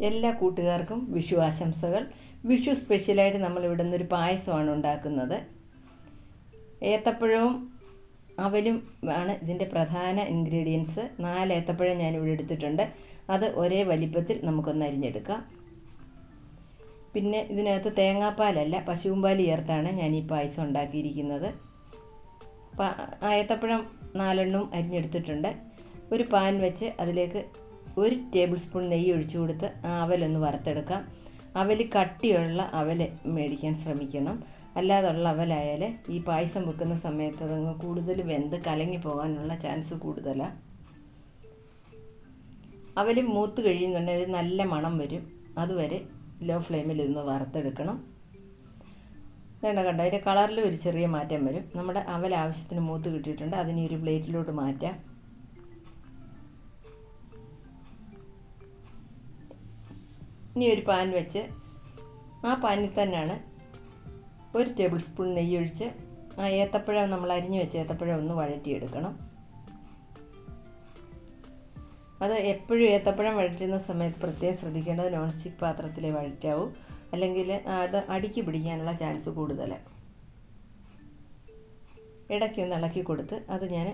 എല്ലാ കൂട്ടുകാർക്കും വിഷു ആശംസകൾ വിഷു സ്പെഷ്യലായിട്ട് നമ്മൾ ഇവിടെ നിന്നൊരു പായസമാണ് ഉണ്ടാക്കുന്നത്. ഏത്തപ്പഴവും അവലും ആണ് ഇതിന്റെ പ്രധാന ഇൻഗ്രീഡിയൻസ്. നാല് ഏത്തപ്പഴം ഞാൻ ഇവിടെ എടുത്തിട്ടുണ്ട്. അത് ഒരേ വലിപ്പത്തിൽ നമുക്കൊന്ന് അരിഞ്ഞെടുക്കാം. പിന്നെ ഇതിനകത്ത് തേങ്ങാപ്പാലല്ല പശുവും പാൽ ചേർത്താണ് ഞാൻ ഈ പായസം ഉണ്ടാക്കിയിരിക്കുന്നത്. ഏത്തപ്പഴം നാലെണ്ണവും അരിഞ്ഞെടുത്തിട്ടുണ്ട്. ഒരു പാൻ വെച്ച് അതിലേക്ക് ഒരു ടേബിൾ സ്പൂൺ നെയ്യ് ഒഴിച്ചു കൊടുത്ത് അവലൊന്ന് വറുത്തെടുക്കാം. അവൽ കട്ടിയുള്ള അവൽ മേടിക്കാൻ ശ്രമിക്കണം. അല്ലാതുള്ള അവലായാൽ ഈ പായസം വെക്കുന്ന സമയത്ത് അതങ്ങ് കൂടുതൽ വെന്ത് കലങ്ങി പോകാനുള്ള ചാൻസ് കൂടുതലാണ് അവൽ മൂത്ത് കഴിയുന്നുണ്ടെങ്കിൽ ഒരു നല്ല മണം വരും. അതുവരെ ലോ ഫ്ലെയിമിൽ ഇരുന്ന് വറുത്തെടുക്കണം. വേണ്ട കണ്ട? അതിന്റെ കളറിൽ ഒരു ചെറിയ മാറ്റം വരും. നമ്മുടെ അവൽ ആവശ്യത്തിന് മൂത്ത് കിട്ടിയിട്ടുണ്ട്. അതിനെ ഒരു പ്ലേറ്റിലോട്ട് മാറ്റാം. ഇനി ഒരു പാൻ വെച്ച് ആ പാനിൽ തന്നെയാണ് ഒരു ടേബിൾ സ്പൂൺ നെയ്യ് ഒഴിച്ച് ആ ഏത്തപ്പഴം നമ്മൾ അരിഞ്ഞു വെച്ച ഏത്തപ്പഴം ഒന്ന് വഴറ്റിയെടുക്കണം. അത് എപ്പോഴും ഏത്തപ്പഴം വഴറ്റുന്ന സമയത്ത് പ്രത്യേകം ശ്രദ്ധിക്കേണ്ടത് നോൺ സ്റ്റിക്ക് പാത്രത്തിലേ വഴറ്റാവൂ. അല്ലെങ്കിൽ അത് അടുക്കി പിടിക്കാനുള്ള ചാൻസ് കൂടുതൽ ഇടയ്ക്ക് ഒന്ന് ഇളക്കി കൊടുത്ത് അത് ഞാൻ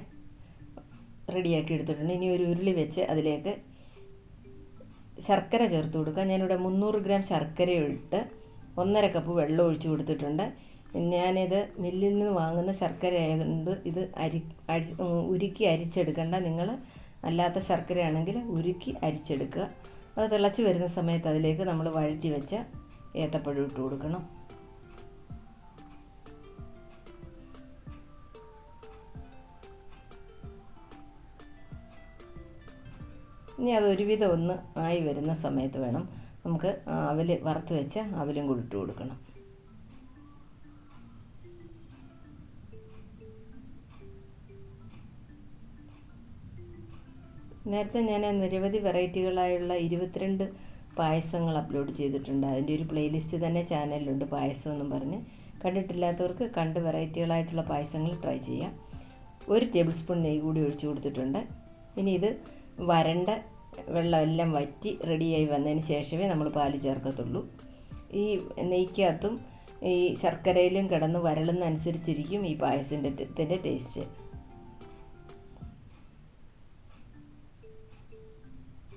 റെഡിയാക്കി എടുത്തിട്ടുണ്ട്. ഇനി ഒരു ഉരുളി വെച്ച് അതിലേക്ക് ശർക്കര ചേർത്ത് കൊടുക്കുക. ഞാനിവിടെ മുന്നൂറ് ഗ്രാം ശർക്കര ഇട്ട് ഒന്നര കപ്പ് വെള്ളം ഒഴിച്ച് കൊടുത്തിട്ടുണ്ട്. ഞാനിത് മില്ലിൽ നിന്ന് വാങ്ങുന്ന ശർക്കര ആയതുകൊണ്ട് ഇത് അരി അരി ഉരുക്കി അരിച്ചെടുക്കേണ്ട. നിങ്ങൾ അല്ലാത്ത ശർക്കര ആണെങ്കിൽ ഉരുക്കി അരിച്ചെടുക്കുക. അത് തിളച്ച് വരുന്ന സമയത്ത് അതിലേക്ക് നമ്മൾ വഴറ്റി വെച്ച ഏത്തപ്പഴം ഇട്ട് കൊടുക്കണം. ഇനി അത് ഒരുവിധം ഒന്ന് ആയി വരുന്ന സമയത്ത് വേണം നമുക്ക് അവൽ വറുത്ത് വെച്ച അവലും കൂടി ഇട്ട് കൊടുക്കണം. നേരത്തെ ഞാൻ നിരവധി വെറൈറ്റികളായുള്ള ഇരുപത്തിരണ്ട് പായസങ്ങൾ അപ്ലോഡ് ചെയ്തിട്ടുണ്ട്. അതിന്റെ ഒരു പ്ലേലിസ്റ്റ് തന്നെ ചാനലിലുണ്ട് പായസം എന്നും പറഞ്ഞ്. കണ്ടിട്ടില്ലാത്തവർക്ക് കണ്ട് വെറൈറ്റികളായിട്ടുള്ള പായസങ്ങൾ ട്രൈ ചെയ്യാം. ഒരു ടേബിൾ സ്പൂൺ നെയ്യ് കൂടി ഒഴിച്ചു കൊടുത്തിട്ടുണ്ട്. ഇനി ഇത് വരണ്ട വെള്ളമെല്ലാം വറ്റി റെഡിയായി വന്നതിന് ശേഷമേ നമ്മൾ പാൽ ചേർക്കത്തുള്ളൂ. ഈ നെയ്ക്കകത്തും ഈ ശർക്കരയിലും കിടന്ന് വരളുന്നതനുസരിച്ചിരിക്കും ഈ പായസത്തിന്റെ ടേസ്റ്റ്.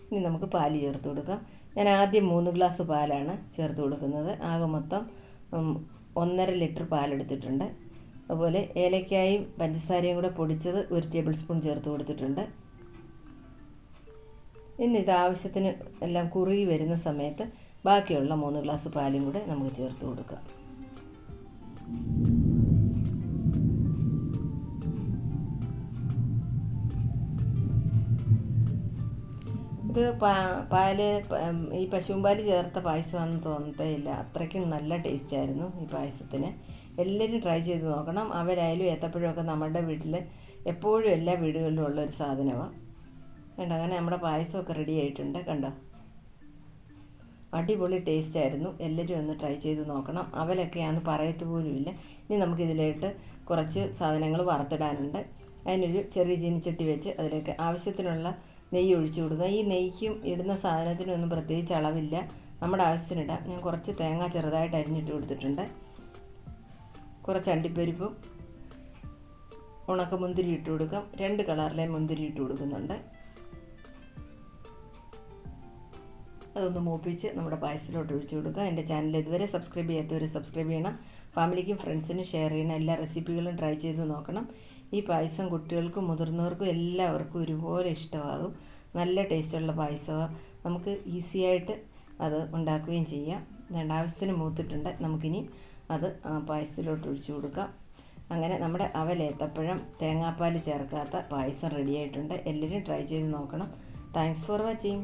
ഇനി നമുക്ക് പാൽ ചേർത്ത് കൊടുക്കാം. ഞാൻ ആദ്യം മൂന്ന് ഗ്ലാസ് പാലാണ് ചേർത്ത് കൊടുക്കുന്നത്. ആകെ മൊത്തം ഒന്നര ലിറ്റർ പാലെടുത്തിട്ടുണ്ട്. അതുപോലെ ഏലക്കായും പഞ്ചസാരയും കൂടെ പൊടിച്ചത് ഒരു ടേബിൾ സ്പൂൺ ചേർത്ത് കൊടുത്തിട്ടുണ്ട്. ഇനി ഇത് ആവശ്യത്തിന് എല്ലാം കുറുകി വരുന്ന സമയത്ത് ബാക്കിയുള്ള മൂന്ന് ഗ്ലാസ് പാലും കൂടെ നമുക്ക് ചേർത്ത് കൊടുക്കാം. ഇത് പാൽ ഈ പശുവും പാൽ ചേർത്ത പായസമാണെന്ന് തോന്നത്തേ ഇല്ല അത്രയ്ക്കും നല്ല ടേസ്റ്റായിരുന്നു ഈ പായസത്തിന്. എല്ലാവരും ട്രൈ ചെയ്ത് നോക്കണം. അവരായാലും ഏത്തപ്പഴമൊക്കെ നമ്മുടെ വീട്ടിൽ എപ്പോഴും എല്ലാ വീടുകളിലും ഉള്ള ഒരു സാധനമാണ് കണ്ടോ അങ്ങനെ നമ്മുടെ പായസമൊക്കെ റെഡി ആയിട്ടുണ്ട് കണ്ടോ? അടിപൊളി ടേസ്റ്റ് ആയിരുന്നു. എല്ലാവരും ഒന്ന് ട്രൈ ചെയ്ത് നോക്കണം. അവലൊക്കെയാന്ന് പറയത്ത് പോലുമില്ല. ഇനി നമുക്കിതിലേക്ക് കുറച്ച് സാധനങ്ങൾ വറുത്തിടാനുണ്ട്. അതിനൊരു ചെറിയ ചീനിച്ചട്ടി വെച്ച് അതിലേക്ക് ആവശ്യത്തിനുള്ള നെയ്യ് ഒഴിച്ചു കൊടുക്കുക. ഈ നെയ്ക്കും ഇടുന്ന സാധനത്തിനൊന്നും പ്രത്യേകിച്ച് അളവില്ല. നമ്മുടെ ആവശ്യത്തിനിടാം. ഞാൻ കുറച്ച് തേങ്ങ ചെറുതായിട്ട് അരിഞ്ഞിട്ട് കൊടുത്തിട്ടുണ്ട്. കുറച്ച് അണ്ടിപ്പരിപ്പും ഉണക്ക മുന്തിരി ഇട്ട് കൊടുക്കാം. രണ്ട് കളറിലെ മുന്തിരി ഇട്ട് കൊടുക്കുന്നുണ്ട്. അതൊന്ന് മൂപ്പിച്ച് നമ്മുടെ പായസത്തിലോട്ട് ഒഴിച്ചു കൊടുക്കുക. എന്റെ ചാനൽ ഇതുവരെ സബ്സ്ക്രൈബ് ചെയ്യാത്തവർ സബ്സ്ക്രൈബ് ചെയ്യണം. ഫാമിലിക്കും ഫ്രണ്ട്സിനും ഷെയർ ചെയ്യണം. എല്ലാ റെസിപ്പികളും ട്രൈ ചെയ്ത് നോക്കണം. ഈ പായസം കുട്ടികൾക്കും മുതിർന്നവർക്കും എല്ലാവർക്കും ഒരുപോലെ ഇഷ്ടമാകും. നല്ല ടേസ്റ്റുള്ള പായസമാണ് നമുക്ക് ഈസി ആയിട്ട് അത് ഉണ്ടാക്കുകയും ചെയ്യാം. രണ്ടാവശ്യത്തിന് മൂത്തിട്ടുണ്ട്. നമുക്കിനി അത് പായസത്തിലോട്ട് ഒഴിച്ചു കൊടുക്കാം. അങ്ങനെ നമ്മുടെ അവലേത്തപ്പഴം തേങ്ങാപ്പാൽ ചേർക്കാത്ത പായസം റെഡിയായിട്ടുണ്ട് എല്ലാവരും ട്രൈ ചെയ്ത് നോക്കണം. Thanks for watching